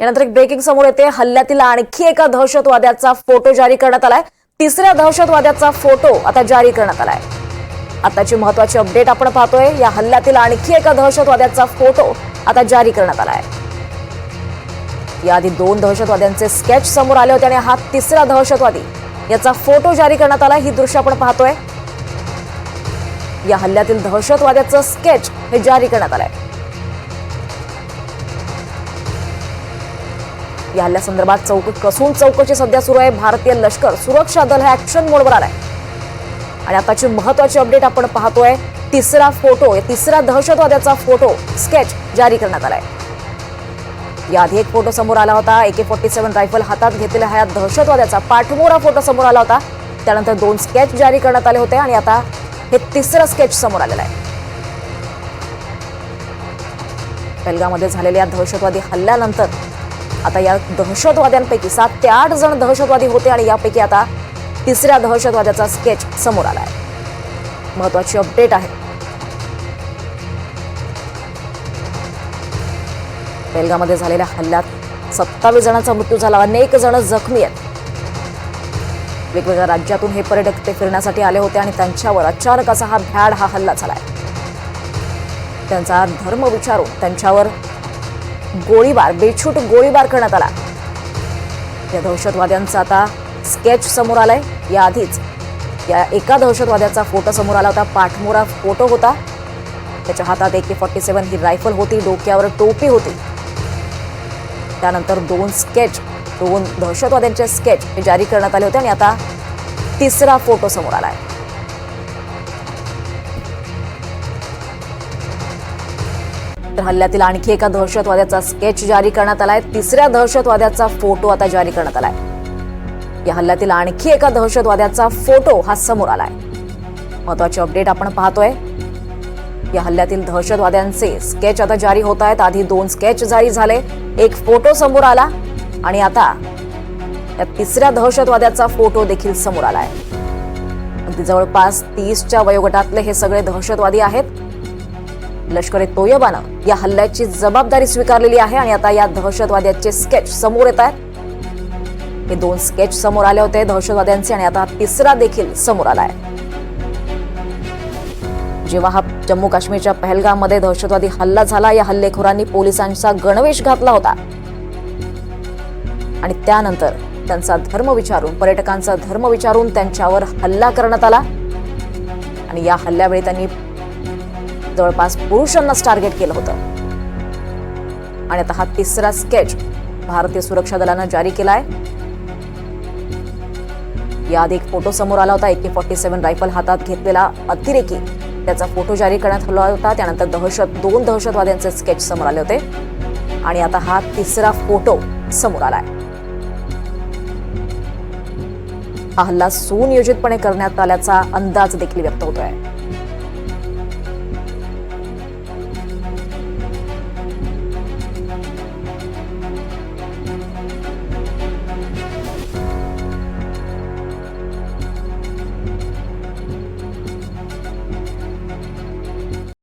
यानंतर एक ब्रेकिंग समोर येते. हल्ल्यातील आणखी एका दहशतवाद्याचा फोटो जारी करण्यात आलाय. तिसऱ्या दहशतवाद्याचा फोटो आता जारी करण्यात आलाय. आताची महत्वाची अपडेट आपण पाहतोय. या हल्ल्यातील आणखी एका दहशतवाद्याचा फोटो आता जारी करण्यात आलाय. याआधी दोन दहशतवाद्यांचे स्केच समोर आले होते आणि हा तिसरा दहशतवादी याचा फोटो जारी करण्यात आला ही दृश्य आपण पाहतोय. या हल्ल्यातील दहशतवाद्याचं स्केच हे जारी करण्यात आलंय. या हल्ल्यासंदर्भात चौक कसून चौकशी सध्या सुरू आहे. भारतीय लष्कर सुरक्षा दल हे ऍक्शन मोडवर आलाय. आणि आताची महत्वाची अपडेट आपण पाहतोय तिसरा फोटो तिसरा दहशतवाद्याचा फोटो स्केच जारी करण्यात आलाय. याआधी एक फोटो समोर आला होता एके फोर्टी सेव्हन रायफल हातात घेतलेल्या ह्या दहशतवाद्याचा पाठमोरा फोटो समोर आला होता. त्यानंतर दोन स्केच जारी करण्यात आले होते आणि आता हे तिसरं स्केच समोर आलेलं आहे. पेलगामध्ये झालेल्या दहशतवादी हल्ल्यानंतर आता या दहशतवाद्यांपैकी सात ते आठ जण दहशतवादी होते आणि यापैकी आता तिसऱ्या दहशतवाद्याचा स्केच समोर आला आहे महत्वाची अपडेट आहे. बेलगामध्ये झालेल्या हल्ल्यात सत्तावीस जणांचा मृत्यू झाला. अनेक जण जखमी आहेत. वेगवेगळ्या राज्यातून हे पर्यटक ते फिरण्यासाठी आले होते आणि त्यांच्यावर अचानक असा हा भ्याड हा हल्ला झालाय. त्यांचा धर्म विचारून त्यांच्यावर गोळीबार बेछूट गोळीबार करण्यात आला. या दहशतवाद्यांचा आता स्केच समोर आलाय. याआधीच या एका दहशतवाद्याचा फोटो समोर आला होता. पाठमोरा फोटो होता. त्याच्या हातात एके फॉर्टी सेवन ही रायफल होती. डोक्यावर टोपी होती. त्यानंतर दोन स्केच दोन दहशतवाद्यांचे स्केच हे जारी करण्यात आले होते आणि आता तिसरा फोटो समोर आला आहे तर हल्ल्यातील आणखी एका दहशतवाद्याचा स्केच जारी करण्यात आलाय. तिसऱ्या दहशतवाद्याचा फोटो आता जारी करण्यात आलाय. या हल्ल्यातील आणखी एका दहशतवाद्याचा फोटो हा समोर आलाय. महत्त्वाचे अपडेट आपण पाहतोय. या हल्ल्यातील दहशतवाद्यांचे स्केच आता जारी होत आहेत. आधी दोन स्केच जारी झाले. एक फोटो समोर आला आणि आता या तिसऱ्या दहशतवाद्याचा फोटो देखील समोर आलाय. अगदी जवळपास तीसच्या वयोगटातले हे सगळे दहशतवादी आहेत. लष्कर ए तोयबानं या हल्ल्याची जबाबदारी स्वीकारलेली आहे आणि आता या दहशतवाद्याचे स्केच समोर येत आहेत. हे दोन स्केच समोर आले होते दहशतवाद्यांचे आणि आता तिसरा देखील समोर आलाय जेव्हा हा जम्मू काश्मीरच्या पहलगाममध्ये दहशतवादी हल्ला झाला या हल्लेखोरांनी पोलिसांचा गणवेश घातला होता. आणि त्यानंतर त्यांचा धर्म विचारून पर्यटकांचा धर्म विचारून त्यांच्यावर हल्ला करण्यात आला. आणि या हल्ल्यावेळी त्यांनी जवळपास पुरुषांनाच टार्गेट केलं होतं. आणि आता हा तिसरा स्केच भारतीय सुरक्षा दलानं जारी केलाय. याआधी एक फोटो समोर आला होता एके फॉर्टी सेव्हन रायफल हातात घेतलेला अतिरेकी. त्याचा फोटो जारी करण्यात आला होता त्यानंतर दहशत दोन दहशतवाद्यांचे स्केच समोर आले होते. आणि आता हा तिसरा फोटो समोर आलाय. हा हल्ला सुनियोजितपणे करण्यात आल्याचा अंदाज देखील व्यक्त होतोय.